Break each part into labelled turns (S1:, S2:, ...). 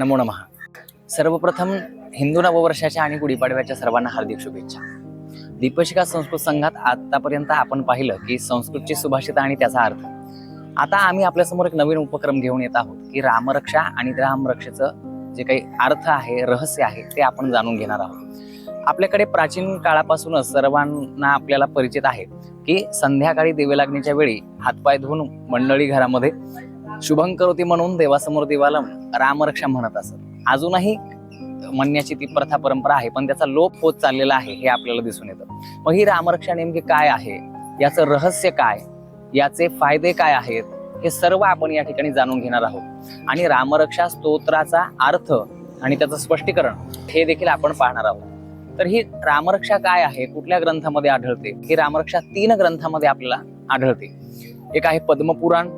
S1: नमो नमः. सर्वप्रथम हिंदू नववर्षाच्या आणि गुढीपाडव्याच्या सर्वांना हार्दिक शुभेच्छा. दीपशिका संस्कृत संघात आतापर्यंत आपण पाहिलं की संस्कृतची सुभाषिता आणि त्याचा अर्थ. आता आम्ही आपल्यासमोर एक नवीन उपक्रम घेऊन येत आहोत की रामरक्षा आणि रामरक्षेचं जे काही अर्थ आहे रहस्य आहे ते आपण जाणून घेणार आहोत. आपल्याकडे प्राचीन काळापासूनच सर्वांना आपल्याला परिचित आहे की संध्याकाळी दिवे लागण्याच्या वेळी हातपाय धुवून मंडळी घरामध्ये शुभंकरोती म्हणून देवासमोर देवाला रामरक्षा म्हणत असत. अजूनही म्हणण्याची ती प्रथा परंपरा आहे पण त्याचा लोप होत चाललेला आहे हे आपल्याला दिसून येतं. मग ही रामरक्षा नेमकी काय आहे? याचं रहस्य काय? याचे फायदे काय आहेत? हे सर्व आपण या ठिकाणी जाणून घेणार आहोत. आणि रामरक्षा स्तोत्राचा अर्थ आणि त्याचं स्पष्टीकरण हे देखील आपण पाहणार आहोत. तर ही रामरक्षा काय आहे? कुठल्या ग्रंथामध्ये आढळते? ही रामरक्षा तीन ग्रंथामध्ये आपल्याला आढळते. एक आहे पद्मपुराण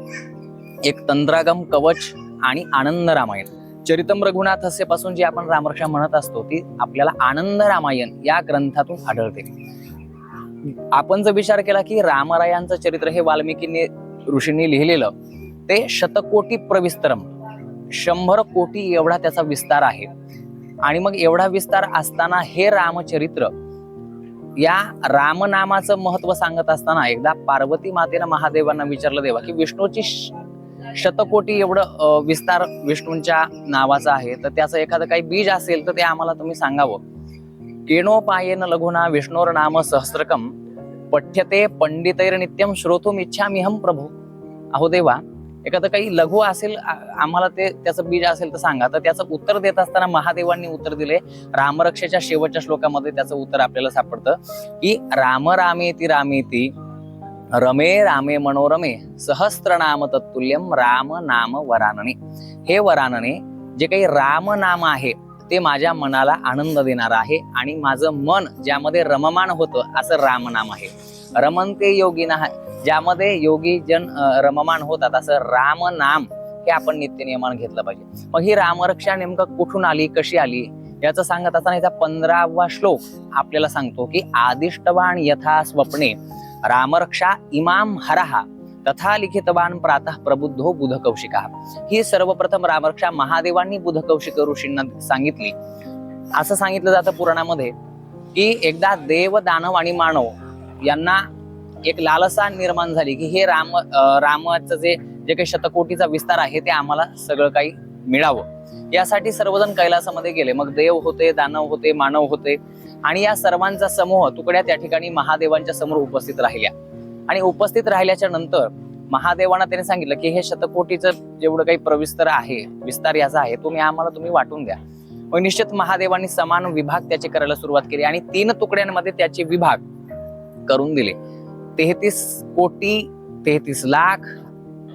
S1: एक तंद्रागम कवच आणि आनंद रामायण. चरितम रघुनाथपासून जी आपण रामरक्षा म्हणत असतो ती आपल्याला आनंद रामायण या ग्रंथातून आढळते. आपण जर विचार केला की रामरायांचं चरित्र हे वाल्मिकीने ऋषींनी लिहिलेलं ते शतकोटी प्रविस्तरम. शंभर कोटी एवढा त्याचा विस्तार आहे. आणि मग एवढा विस्तार असताना हे रामचरित्र या रामनामाचं महत्त्व सांगत असताना एकदा पार्वती मातेनं महादेवांना विचारलं देवा की विष्णूची श- शतकोटी एवढं विस्तार विष्णूंच्या नावाचा आहे. तर त्याचं एखादं काही बीज असेल तर ते आम्हाला तुम्ही सांगावं. केणोपायेन लघुना विष्णोर नाम सहस्रकम पठ्यते पंडितैर नित्यम श्रोतुम इच्छामिहम प्रभू. अहो देवा एखादं काही लघु असेल आम्हाला ते त्याचं बीज असेल तर सांगा. तर त्याचं उत्तर देत असताना महादेवांनी उत्तर दिले. रामरक्षेच्या शेवटच्या श्लोकामध्ये त्याचं उत्तर आपल्याला सापडतं की राम रामेती रामेती रमे रामे मनोरमे सहस्त्रनाम तत्तुल्यम राम नाम वरानने. हे वरानने जे काही राम नाम आहे ते माझ्या मनाला आनंद देणार आहे आणि माझं मन ज्यामध्ये रममान होतं असं रामनाम आहे. रमनते योगिना ज्यामध्ये योगी जन रममान होतात असं राम नाम हे आपण नित्य नियमान घेतलं पाहिजे. मग ही रामरक्षा नेमकं कुठून आली कशी आली? याचं सांगत असताना याचा पंधरावा श्लोक आपल्याला सांगतो की आदिष्टवान यथा स्वप्ने रामरक्षा इमाम हरहा तथा लिखितवान प्रातः प्रबुद्धो बुध कौशिका ही सर्वप्रथम रामरक्षा महादेवांनी बुध कौशिक ऋषींना सांगितली. असं सांगितलं जातं पुराणामध्ये की एकदा देव दानव आणि मानव यांना एक लालसा निर्माण झाली की हे राम रामाचं जे जे काही शतकोटीचा विस्तार आहे ते आम्हाला सगळं काही मिळावं. यासाठी सर्वजण कैलासामध्ये गेले. मग देव होते दानव होते मानव होते. आणि या सर्वांचा समूह तुकड्या त्या ठिकाणी महादेवांच्या समोर उपस्थित राहिल्या. आणि उपस्थित राहिल्याच्या नंतर महादेवांना त्याने सांगितलं की हे शतकोटीचं जेवढं काही प्रविस्तर आहे विस्तार याचा आहे तुम्ही आम्हाला तुम्ही वाटून द्या. मग निश्चित महादेवांनी समान विभाग त्याचे करायला सुरुवात केली आणि तीन तुकड्यांमध्ये त्याचे विभाग करून दिले. तेहतीस कोटी तेहतीस लाख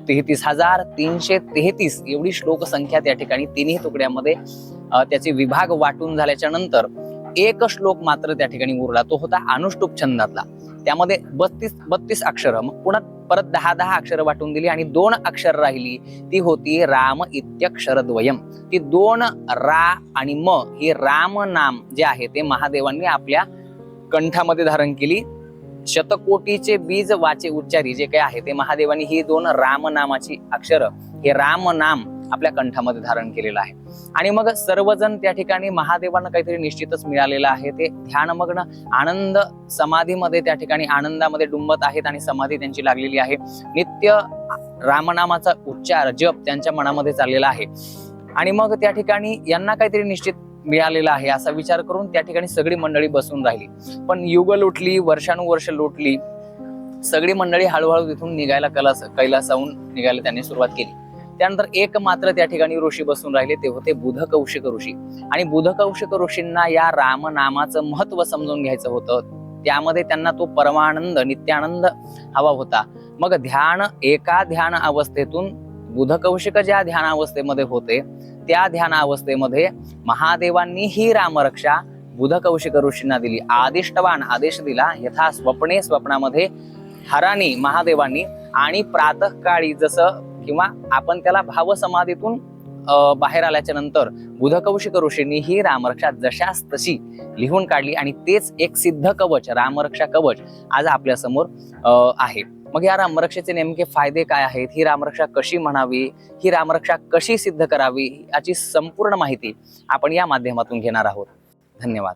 S1: तेहतीस हजार तीनशे तेहतीस एवढी श्लोक संख्या त्या ठिकाणी तिन्ही तुकड्यामध्ये त्याचे विभाग वाटून झाल्याच्यानंतर एक श्लोक मात्र त्या ठिकाणी उरला. तो होता अनुष्टुप छंदातला. त्यामध्ये बत्तीस बत्तीस अक्षर. मग पुन्हा परत दहा दहा अक्षर वाटून दिली आणि दोन अक्षर राहिली. ती होती राम इत्यक्षरद्वयम. ती दोन रा आणि म हे राम नाम जे आहे ते महादेवांनी आपल्या कंठामध्ये धारण केली. शतकोटीचे बीज वाचे उच्चारी जे काही आहे ते महादेवांनी ही दोन राम नामाची अक्षर हे राम नाम आपल्या कंठामध्ये धारण केलेलं आहे. आणि मग सर्वजण त्या ठिकाणी महादेवांना काहीतरी निश्चितच मिळालेलं आहे. ते ध्यानमग्न आनंद समाधीमध्ये त्या ठिकाणी आनंदामध्ये डुंबत आहेत आणि समाधी त्यांची लागलेली आहे. नित्य रामनामाचा उच्चार जप त्यांच्या मनामध्ये चाललेला आहे. आणि मग त्या ठिकाणी यांना काहीतरी निश्चित मिळालेला आहे असा विचार करून त्या ठिकाणी सगळी मंडळी बसून राहिली. पण युग लोटली वर्षानुवर्ष लोटली. सगळी मंडळी हळूहळू तिथून निघायला कैलास कैलासाहून निघायला त्यांनी सुरुवात केली. त्यानंतर एक मात्र त्या ठिकाणी ऋषी बसून राहिले ते होते बुध कौशिक ऋषी. आणि बुध कौशिक ऋषींना या रामनामाचं महत्त्व समजून घ्यायचं होतं. त्यामध्ये त्यांना तो परमानंद नित्यानंद हवा होता. मग ध्यान एका ध्यान अवस्थेतून बुध कौशिक ज्या ध्यान अवस्थेमध्ये होते त्या ध्यान अवस्थेमध्ये महादेवांनी ही रामरक्षा बुध कौशिक ऋषींना दिली. आदिष्टवान आदेश दिला. यथा स्वप्ने स्वप्नामध्ये हरानी महादेवांनी आणि प्रातःकाळी जसं किंवा आपण त्याला भावसमाधीतून बाहेर आल्याच्यानंतर बुधकौशिक ऋषींनी ही रामरक्षा जशास तशी लिहून काढली आणि तेच एक सिद्ध कवच रामरक्षा कवच आज आपल्यासमोर आहे. मग या रामरक्षेचे नेमके फायदे काय आहेत? ही रामरक्षा कशी म्हणावी? ही रामरक्षा कशी सिद्ध करावी? याची संपूर्ण माहिती आपण या माध्यमातून घेणार आहोत. धन्यवाद.